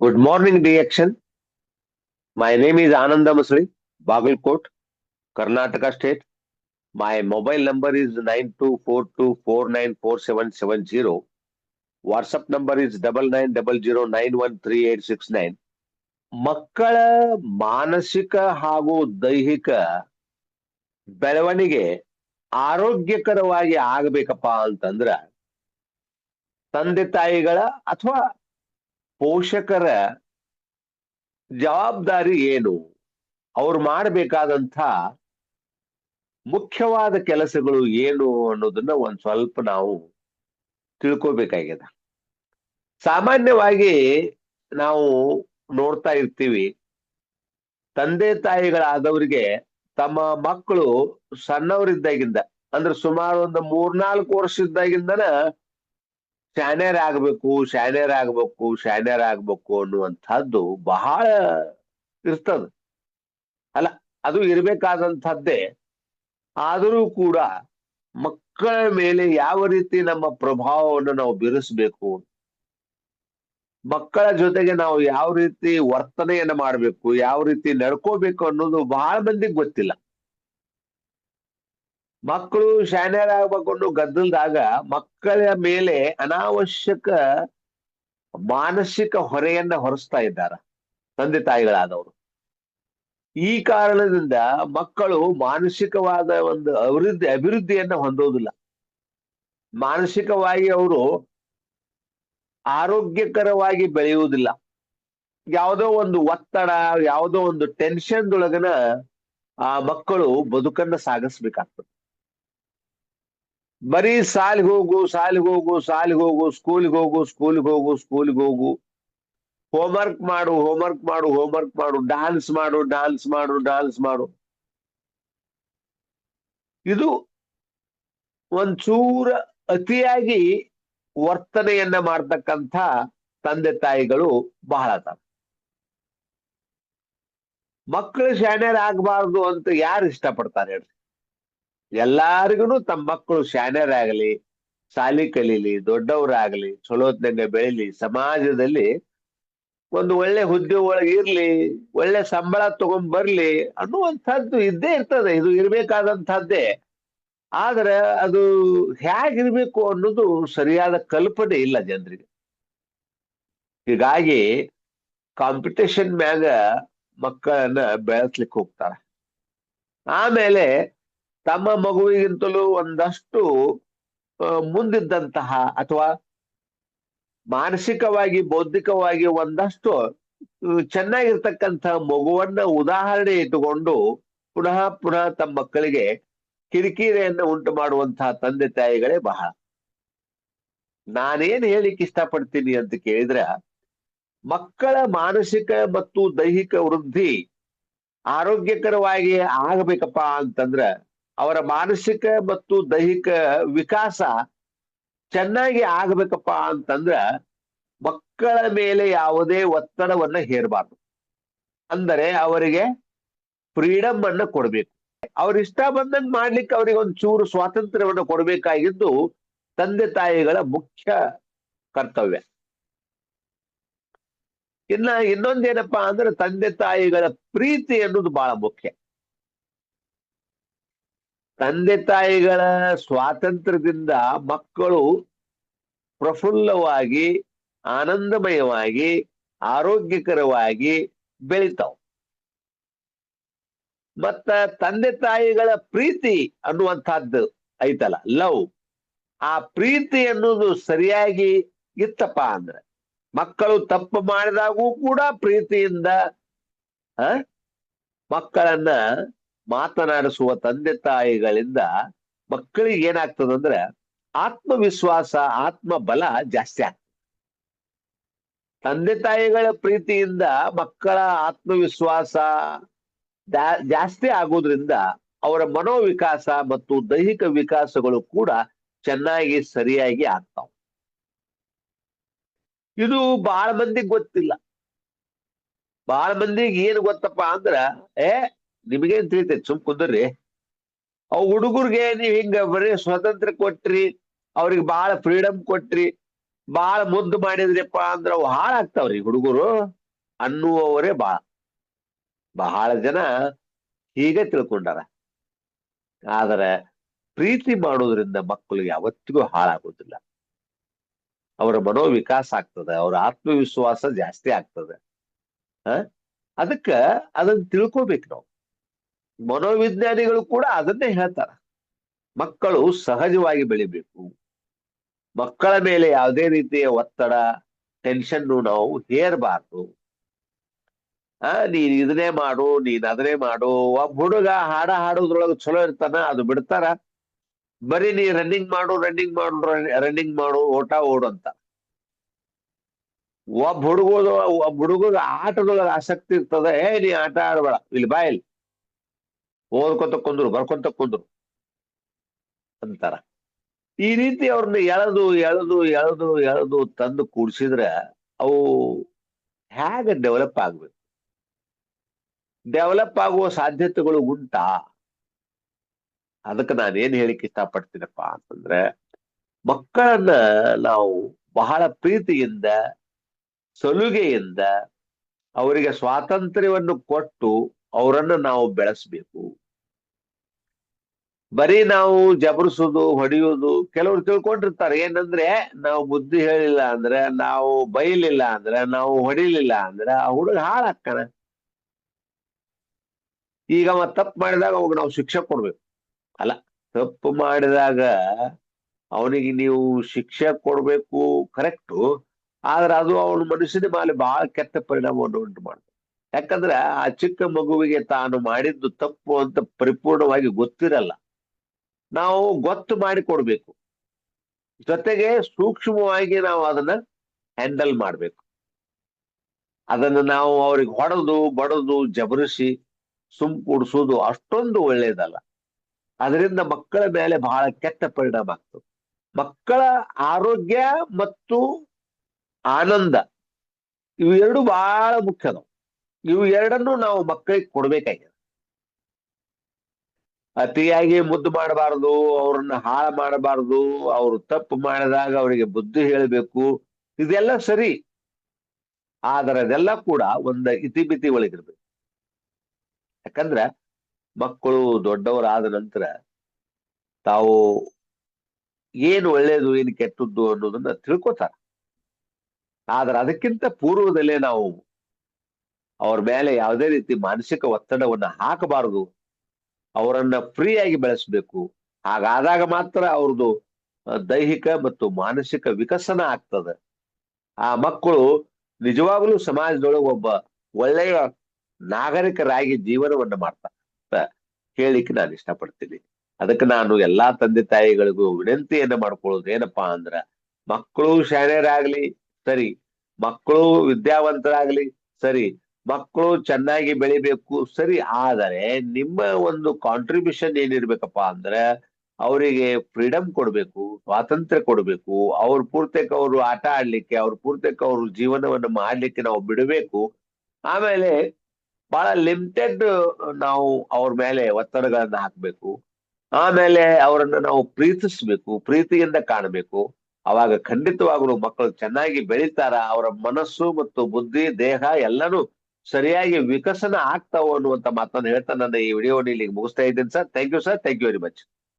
Good morning, reaction. My name is Ananda Masri, Bagalkot, Karnataka State. My mobile number is nine two four two four nine four seven seven zero. WhatsApp number is double nine double zero nine one three eight six nine. ಮಕ್ಕಳ ಮಾನಸಿಕ ಹಾಗೂ ದೈಹಿಕ ಬೆಳವಣಿಗೆ ಆರೋಗ್ಯಕರವಾಗಿ ಆಗಬೇಕಪ್ಪ ಅಂತಂದ್ರ ತಂದೆ ತಾಯಿಗಳ ಅಥವಾ ಪೋಷಕರ ಜವಾಬ್ದಾರಿ ಏನು? ಅವ್ರು ಮಾಡಬೇಕಾದಂಥ ಮುಖ್ಯವಾದ ಕೆಲಸಗಳು ಏನು ಅನ್ನೋದನ್ನ ಒಂದ್ ಸ್ವಲ್ಪ ನಾವು ತಿಳ್ಕೊಬೇಕಾಗ್ಯದ. ಸಾಮಾನ್ಯವಾಗಿ ನಾವು ನೋಡ್ತಾ ಇರ್ತೀವಿ, ತಂದೆ ತಾಯಿಗಳಾದವರಿಗೆ ತಮ್ಮ ಮಕ್ಕಳು ಸಣ್ಣವರಿದ್ದಾಗಿಂದ, ಅಂದ್ರೆ ಸುಮಾರು ಒಂದು ಮೂರ್ನಾಲ್ಕು ವರ್ಷದ್ದಾಗಿಂದನ ಶಾಣ್ಯರ್ ಆಗ್ಬೇಕು ಶಾಣ್ಯರ್ ಆಗ್ಬೇಕು ಶಾಣ್ಯರ್ ಆಗ್ಬೇಕು ಅನ್ನುವಂಥದ್ದು ಬಹಳ ಇರ್ತದ. ಅಲ್ಲ, ಅದು ಇರಬೇಕಾದಂಥದ್ದೇ. ಆದರೂ ಕೂಡ ಮಕ್ಕಳ ಮೇಲೆ ಯಾವ ರೀತಿ ನಮ್ಮ ಪ್ರಭಾವವನ್ನು ನಾವು ಬೀರಿಸ್ಬೇಕು, ಮಕ್ಕಳ ಜೊತೆಗೆ ನಾವು ಯಾವ ರೀತಿ ವರ್ತನೆಯನ್ನ ಮಾಡಬೇಕು, ಯಾವ ರೀತಿ ನಡ್ಕೋಬೇಕು ಅನ್ನೋದು ಬಹಳ ಮಂದಿಗೆ ಗೊತ್ತಿಲ್ಲ. ಮಕ್ಕಳು ಶಾನ್ಯರಾಗಬೇಕು ಅನ್ನೋ ಗದ್ದಲದಾಗ ಮಕ್ಕಳ ಮೇಲೆ ಅನಾವಶ್ಯಕ ಮಾನಸಿಕ ಹೊರೆಯನ್ನ ಹೊರಿಸ್ತಾ ಇದ್ದಾರ. ತಂದೆ ತಾಯಿಗಳಾದವರು. ಈ ಕಾರಣದಿಂದ ಮಕ್ಕಳು ಮಾನಸಿಕವಾದ ಒಂದು ಅಭಿವೃದ್ಧಿ, ಅಭಿವೃದ್ಧಿಯನ್ನ ಹೊಂದೋದಿಲ್ಲ. ಮಾನಸಿಕವಾಗಿ ಅವರು ಆರೋಗ್ಯಕರವಾಗಿ ಬೆಳೆಯುವುದಿಲ್ಲ. ಯಾವುದೋ ಒಂದು ಒತ್ತಡ, ಯಾವುದೋ ಒಂದು ಟೆನ್ಷನ್ ಒಳಗನ ಆ ಮಕ್ಕಳು ಬದುಕನ್ನ ಸಾಗಿಸ್ಬೇಕಾಗ್ತದೆ. ಬರೀ ಸಾಲಿಗೆ ಹೋಗು ಸಾಲಿಗೆ ಹೋಗು ಸಾಲಿಗೆ ಹೋಗು ಸ್ಕೂಲ್ಗೆ ಹೋಗು ಸ್ಕೂಲ್ಗೆ ಹೋಗು ಸ್ಕೂಲ್ಗೆ ಹೋಗು. ಹೋಮ್ವರ್ಕ್ ಮಾಡು ಹೋಮ್ವರ್ಕ್ ಮಾಡು ಹೋಮ್ವರ್ಕ್ ಮಾಡು ಡಾನ್ಸ್ ಮಾಡು ಡಾನ್ಸ್ ಮಾಡು ಡಾನ್ಸ್ ಮಾಡು. ಇದು ಒಂಚೂರ ಅತಿಯಾಗಿ ವರ್ತನೆಯನ್ನ ಮಾಡ್ತಕ್ಕಂಥ ತಂದೆ ತಾಯಿಗಳು ಬಹಳ ಅದಾವ ಮಕ್ಕಳು ಶಾಣ್ಯರಾಗಬಾರ್ದು ಅಂತ ಯಾರು ಇಷ್ಟಪಡ್ತಾರೆ ಹೇಳ್ರಿ? ಎಲ್ಲಾರಿಗೂ ತಮ್ಮ ಮಕ್ಕಳು ಶಾನ್ಯರಾಗಲಿ ಶಾಲಿ ಕಲೀಲಿ, ದೊಡ್ಡವರಾಗ್ಲಿ, ಚಲೋತ್ನಂಗ ಬೆಳಿಲಿ, ಸಮಾಜದಲ್ಲಿ ಒಂದು ಒಳ್ಳೆ ಹುದ್ದೆ ಒಳಗೆ ಇರ್ಲಿ, ಒಳ್ಳೆ ಸಂಬಳ ತಗೊಂಡ್ ಬರ್ಲಿ ಅನ್ನುವಂಥದ್ದು ಇದ್ದೇ ಇರ್ತದೆ. ಇದು ಇರ್ಬೇಕಾದಂಥದ್ದೇ. ಆದ್ರೆ ಅದು ಹೇಗಿರ್ಬೇಕು ಅನ್ನೋದು ಸರಿಯಾದ ಕಲ್ಪನೆ ಇಲ್ಲ ಜನರಿಗೆ. ಹೀಗಾಗಿ ಕಾಂಪಿಟೇಷನ್ ಮ್ಯಾಗ ಮಕ್ಕಳನ್ನ ಬೆಳೆಸ್ಲಿಕ್ಕೆ ಹೋಗ್ತಾರ. ಆಮೇಲೆ ತಮ್ಮ ಮಗುವಿಗಿಂತಲೂ ಒಂದಷ್ಟು ಮುಂದಿದ್ದಂತಹ ಅಥವಾ ಮಾನಸಿಕವಾಗಿ, ಬೌದ್ಧಿಕವಾಗಿ ಒಂದಷ್ಟು ಚೆನ್ನಾಗಿರ್ತಕ್ಕಂಥ ಮಗುವನ್ನ ಉದಾಹರಣೆ ಇಟ್ಟುಕೊಂಡು ಪುನಃ ಪುನಃ ತಮ್ಮ ಮಕ್ಕಳಿಗೆ ಕಿರಿಕಿರಿಯನ್ನು ಉಂಟು ಮಾಡುವಂತಹ ತಂದೆ ತಾಯಿಗಳೇ ಬಹಳ. ನಾನೇನ್ ಹೇಳಿಕ್ ಇಷ್ಟಪಡ್ತೀನಿ ಅಂತ ಕೇಳಿದ್ರ, ಮಕ್ಕಳ ಮಾನಸಿಕ ಮತ್ತು ದೈಹಿಕ ವೃದ್ಧಿ ಆರೋಗ್ಯಕರವಾಗಿ ಆಗಬೇಕಪ್ಪ ಅಂತಂದ್ರ ಅವರ ಮಾನಸಿಕ ಮತ್ತು ದೈಹಿಕ ವಿಕಾಸ ಚೆನ್ನಾಗಿ ಆಗಬೇಕಪ್ಪ ಅಂತಂದ್ರ ಮಕ್ಕಳ ಮೇಲೆ ಯಾವುದೇ ಒತ್ತಡವನ್ನ ಹೇರಬಾರ್ದು. ಅಂದರೆ ಅವರಿಗೆ ಫ್ರೀಡಮ್ ಅನ್ನ ಕೊಡ್ಬೇಕು. ಅವ್ರ ಇಷ್ಟ ಬಂದಂಗ್ ಮಾಡ್ಲಿಕ್ಕೆ ಅವ್ರಿಗೆ ಒಂದು ಚೂರು ಸ್ವಾತಂತ್ರ್ಯವನ್ನು ಕೊಡಬೇಕಾಗಿದ್ದು ತಂದೆ ತಾಯಿಗಳ ಮುಖ್ಯ ಕರ್ತವ್ಯ. ಇನ್ನ ಇನ್ನೊಂದೇನಪ್ಪಾ ಅಂದ್ರೆ ತಂದೆ ತಾಯಿಗಳ ಪ್ರೀತಿ ಅನ್ನೋದು ಬಹಳ ಮುಖ್ಯ. ತಂದೆ ತಾಯಿಗಳ ಸ್ವಾತಂತ್ರ್ಯದಿಂದ ಮಕ್ಕಳು ಪ್ರಫುಲ್ಲವಾಗಿ, ಆನಂದಮಯವಾಗಿ, ಆರೋಗ್ಯಕರವಾಗಿ ಬೆಳಿತಾವ. ಮತ್ತ ತಂದೆ ತಾಯಿಗಳ ಪ್ರೀತಿ ಅನ್ನುವಂಥದ್ದು ಐತಲ್ಲ, ಲವ್. ಆ ಪ್ರೀತಿ ಅನ್ನೋದು ಸರಿಯಾಗಿ ಇತ್ತಪ್ಪ ಅಂದ್ರೆ, ಮಕ್ಕಳು ತಪ್ಪು ಮಾಡಿದಾಗೂ ಕೂಡ ಪ್ರೀತಿಯಿಂದ ಮಕ್ಕಳನ್ನ ಮಾತನಾಡಿಸುವ ತಂದೆ ತಾಯಿಗಳಿಂದ ಮಕ್ಕಳಿಗೆ ಏನಾಗ್ತದಂದ್ರೆ ಆತ್ಮವಿಶ್ವಾಸ ಆತ್ಮ ಬಲ ಜಾಸ್ತಿ ಆಗ್ತದೆ. ತಂದೆ ತಾಯಿಗಳ ಪ್ರೀತಿಯಿಂದ ಮಕ್ಕಳ ಆತ್ಮವಿಶ್ವಾಸ ಜಾಸ್ತಿ ಆಗೋದ್ರಿಂದ ಅವರ ಮನೋವಿಕಾಸ ಮತ್ತು ದೈಹಿಕ ವಿಕಾಸಗಳು ಕೂಡ ಚೆನ್ನಾಗಿ ಸರಿಯಾಗಿ ಆಗ್ತಾವ. ಇದು ಬಹಳ ಮಂದಿಗೆ ಗೊತ್ತಿಲ್ಲ. ಬಹಳ ಮಂದಿಗೆ ಏನ್ ಗೊತ್ತಪ್ಪ ಅಂದ್ರ, ಏ ನಿಮಗೇನ್ ತಿಳಿತೈತಿ? ಸುಮ್ ಕುಂದ್ರಿ. ಅವ್ ಹುಡುಗರ್ಗೆ ನೀವ್ ಹಿಂಗ ಬರೀ ಸ್ವಾತಂತ್ರ್ಯ ಕೊಟ್ರಿ, ಅವ್ರಿಗೆ ಬಹಳ ಫ್ರೀಡಮ್ ಕೊಟ್ರಿ, ಬಾಳ ಮುದ್ದು ಮಾಡಿದ್ರಿಪ್ಪ ಅಂದ್ರ ಅವು ಹಾಳಾಗ್ತಾವ್ರಿ ಹುಡುಗರು. ಅನ್ನುವವರೇ ಬಾಳ ಬಹಳ ಜನ ಹೀಗೆ ತಿಳ್ಕೊಂಡಾರ. ಆದ್ರೆ ಪ್ರೀತಿ ಮಾಡೋದ್ರಿಂದ ಮಕ್ಕಳು ಯಾವತ್ತಿಗೂ ಹಾಳಾಗೋದಿಲ್ಲ. ಅವರ ಮನೋವಿಕಾಸ ಆಗ್ತದೆ, ಅವರ ಆತ್ಮವಿಶ್ವಾಸ ಜಾಸ್ತಿ ಆಗ್ತದೆ. ಹ? ಅದಕ್ಕ ಅದನ್ನ ತಿಳ್ಕೊಬೇಕು ನಾವು. ಮನೋವಿಜ್ಞಾನಿಗಳು ಕೂಡ ಅದನ್ನೇ ಹೇಳ್ತಾರ. ಮಕ್ಕಳು ಸಹಜವಾಗಿ ಬೆಳಿಬೇಕು. ಮಕ್ಕಳ ಮೇಲೆ ಯಾವುದೇ ರೀತಿಯ ಒತ್ತಡ ಟೆನ್ಷನ್ ನಾವು ಹೇರಬಾರ್ದು. ಆ, ನೀನ್ ಇದನ್ನೇ ಮಾಡು, ನೀನ್ ಅದನ್ನೇ ಮಾಡು. ಒಬ್ಬ ಹುಡುಗ ಹಾಡ ಹಾಡೋದ್ರೊಳಗ ಚಲೋ ಇರ್ತಾನ, ಅದು ಬಿಡ್ತಾರ. ಬರೀ ನೀ ರನ್ನಿಂಗ್ ಮಾಡು ರನ್ನಿಂಗ್ ಮಾಡು ರನ್ನಿಂಗ್ ಮಾಡು, ಓಟ ಓಡು ಅಂತ. ಒಬ್ಬ ಹುಡುಗ ಒಬ್ಬ ಹುಡುಗ ಆಟದೊಳಗ ಆಸಕ್ತಿ ಇರ್ತದ, ಏ, ನೀ ಆಟ ಆಡಬೇಡ. ಇಲ್ಲಿ ಬಾ ಇಲ್ಲಿ. ಓದ್ಕೊತ ಕುಂದ್ರು, ಬರ್ಕೊಂತ ಕುಂದ್ರು ಅಂತಾರ. ಈ ರೀತಿ ಅವ್ರನ್ನ ಎಳೆದು ಎಳೆದು ಎಳೆದು ಎಳೆದು ತಂದು ಕೂಡ್ಸಿದ್ರೆ ಅವು ಹೇಗೆ ಡೆವಲಪ್ ಆಗ್ಬೇಕು? ಡೆವಲಪ್ ಆಗುವ ಸಾಧ್ಯತೆಗಳು ಉಂಟಾ? ಅದಕ್ಕೆ ನಾನೇನ್ ಹೇಳಿಕ್ ಇಷ್ಟಪಡ್ತೀನಪ್ಪ ಅಂತಂದ್ರೆ, ಮಕ್ಕಳನ್ನ ನಾವು ಬಹಳ ಪ್ರೀತಿಯಿಂದ, ಸಲುಗೆಯಿಂದ, ಅವರಿಗೆ ಸ್ವಾತಂತ್ರ್ಯವನ್ನು ಕೊಟ್ಟು ಅವರನ್ನ ನಾವು ಬೆಳೆಸ್ಬೇಕು. ಬರೀ ನಾವು ಜಬರಿಸೋದು, ಹೊಡೆಯೋದು, ಕೆಲವರು ತಿಳ್ಕೊಂಡಿರ್ತಾರೆ. ಏನಂದ್ರೆ ನಾವು ಬುದ್ಧಿ ಹೇಳಿಲ್ಲ ಅಂದ್ರೆ, ನಾವು ಬೈಲಿಲ್ಲ ಅಂದ್ರೆ, ನಾವು ಹೊಡಿಲಿಲ್ಲ ಅಂದ್ರೆ ಆ ಹುಡುಗ ಹಾಳಾಗ್ತಾನೆ. ಈಗ ಅವ ತಪ್ಪು ಮಾಡಿದಾಗ ಅವಾಗ ನಾವು ಶಿಕ್ಷೆ ಕೊಡ್ಬೇಕು. ಅಲ್ಲ, ತಪ್ಪು ಮಾಡಿದಾಗ ಅವನಿಗೆ ನೀವು ಶಿಕ್ಷೆ ಕೊಡ್ಬೇಕು ಕರೆಕ್ಟು, ಆದ್ರೆ ಅದು ಅವನ ಮನುಷ್ಯನ ಮೇಲೆ ಬಹಳ ಕೆಟ್ಟ ಪರಿಣಾಮವನ್ನು ಉಂಟು ಮಾಡ್ತದೆ ಯಾಕಂದ್ರೆ ಆ ಚಿಕ್ಕ ಮಗುವಿಗೆ ತಾನು ಮಾಡಿದ್ದು ತಪ್ಪು ಅಂತ ಪರಿಪೂರ್ಣವಾಗಿ ಗೊತ್ತಿರಲ್ಲ. ನಾವು ಗೊತ್ತು ಮಾಡಿ ಕೊಡ್ಬೇಕು ಜೊತೆಗೆ ಸೂಕ್ಷ್ಮವಾಗಿ ನಾವು ಅದನ್ನ ಹ್ಯಾಂಡಲ್ ಮಾಡಬೇಕು. ಅದನ್ನ ನಾವು ಅವ್ರಿಗೆ ಹೊಡೆದು, ಬಡದು, ಜಬರಿಸಿ, ಸುಮ್ ಕೂಡಿಸೋದು ಅಷ್ಟೊಂದು ಒಳ್ಳೇದಲ್ಲ. ಅದರಿಂದ ಮಕ್ಕಳ ಮೇಲೆ ಬಹಳ ಕೆಟ್ಟ ಪರಿಣಾಮ ಆಗ್ತದೆ. ಮಕ್ಕಳ ಆರೋಗ್ಯ ಮತ್ತು ಆನಂದ ಇವೆರಡು ಬಹಳ ಮುಖ್ಯದ ಇವು ಎರಡನ್ನು ನಾವು ಮಕ್ಕಳಿಗೆ ಕೊಡ್ಬೇಕಾಗಿದೆ. ಅತಿಯಾಗಿ ಮುದ್ದು ಮಾಡಬಾರದು, ಅವ್ರನ್ನ ಹಾಳು ಮಾಡಬಾರದು, ಅವರು ತಪ್ಪು ಮಾಡಿದಾಗ ಅವರಿಗೆ ಬುದ್ಧಿ ಹೇಳಬೇಕು, ಇದೆಲ್ಲ ಸರಿ. ಆದರೆ ಅದೆಲ್ಲ ಕೂಡ ಒಂದ ಇತಿಮಿತಿ ಒಳಗಿರ್ಬೇಕು. ಯಾಕಂದ್ರ ಮಕ್ಕಳು ದೊಡ್ಡವರಾದ ನಂತರ ತಾವು ಏನು ಒಳ್ಳೇದು, ಏನು ಕೆಟ್ಟದ್ದು ಅನ್ನೋದನ್ನ ತಿಳ್ಕೊತಾರ. ಆದ್ರೆ ಅದಕ್ಕಿಂತ ಪೂರ್ವದಲ್ಲೇ ನಾವು ಅವ್ರ ಮೇಲೆ ಯಾವುದೇ ರೀತಿ ಮಾನಸಿಕ ಒತ್ತಡವನ್ನ ಹಾಕಬಾರದು. ಅವರನ್ನ ಫ್ರೀಯಾಗಿ ಬೆಳೆಸಬೇಕು. ಹಾಗಾದಾಗ ಮಾತ್ರ ಅವ್ರದ್ದು ದೈಹಿಕ ಮತ್ತು ಮಾನಸಿಕ ವಿಕಸನ ಆಗ್ತದೆ. ಆ ಮಕ್ಕಳು ನಿಜವಾಗ್ಲೂ ಸಮಾಜದೊಳಗೆ ಒಬ್ಬ ಒಳ್ಳೆಯ ನಾಗರಿಕರಾಗಿ ಜೀವನವನ್ನ ಮಾಡ್ತಾರೆ. ಅಂತ ನಾನು ಇಷ್ಟಪಡ್ತೀನಿ. ಅದಕ್ಕೆ ನಾನು ಎಲ್ಲಾ ತಂದೆ ತಾಯಿಗಳಿಗೂ ವಿನಂತಿಯನ್ನ ಮಾಡ್ಕೊಳ್ಳೋದು ಏನಪ್ಪಾ ಅಂದ್ರ, ಮಕ್ಕಳು ಶಾಣೆಯರಾಗ್ಲಿ ಸರಿ, ಮಕ್ಕಳು ವಿದ್ಯಾವಂತರಾಗ್ಲಿ ಸರಿ ಮಕ್ಕಳು ಚೆನ್ನಾಗಿ ಬೆಳಿಬೇಕು. ಸರಿ, ಆದರೆ ನಿಮ್ಮ ಒಂದು ಕಾಂಟ್ರಿಬ್ಯೂಷನ್ ಏನಿರ್ಬೇಕಪ್ಪ ಅಂದ್ರೆ ಅವರಿಗೆ ಫ್ರೀಡಮ್ ಕೊಡಬೇಕು, ಸ್ವಾತಂತ್ರ್ಯ ಕೊಡಬೇಕು, ಅವ್ರ ಪೂರ್ತಕ್ಕೆ ಅವರು ಆಟ ಆಡ್ಲಿಕ್ಕೆ, ಅವ್ರ ಪೂರ್ತಕ್ಕೆ ಅವ್ರ ಜೀವನವನ್ನು ಮಾಡ್ಲಿಕ್ಕೆ ನಾವು ಬಿಡಬೇಕು. ಆಮೇಲೆ ಬಹಳ ಲಿಮಿಟೆಡ್ ನಾವು ಅವ್ರ ಮೇಲೆ ಒತ್ತಡಗಳನ್ನ ಹಾಕ್ಬೇಕು. ಆಮೇಲೆ ಅವರನ್ನ ನಾವು ಪ್ರೀತಿಸ್ಬೇಕು, ಪ್ರೀತಿಯಿಂದ ಕಾಣಬೇಕು. ಅವಾಗ ಖಂಡಿತವಾಗ್ಲೂ ಮಕ್ಕಳು ಚೆನ್ನಾಗಿ ಬೆಳಿತಾರ, ಅವರ ಮನಸ್ಸು ಮತ್ತು ಬುದ್ಧಿ, ದೇಹ ಎಲ್ಲಾನು ಸರಿಯಾಗಿ ವಿಕಸನ ಆಗ್ತಾವ ಅನ್ನುವಂತ ಮಾತನ್ನ ಹೇಳ್ತಾ ನನ್ನ ಈ ವಿಡಿಯೋ ಇಲ್ಲಿಗೆ ಮುಗಿಸ್ತಾ ಇದ್ದೀನಿ sir. Thank you sir thank you very much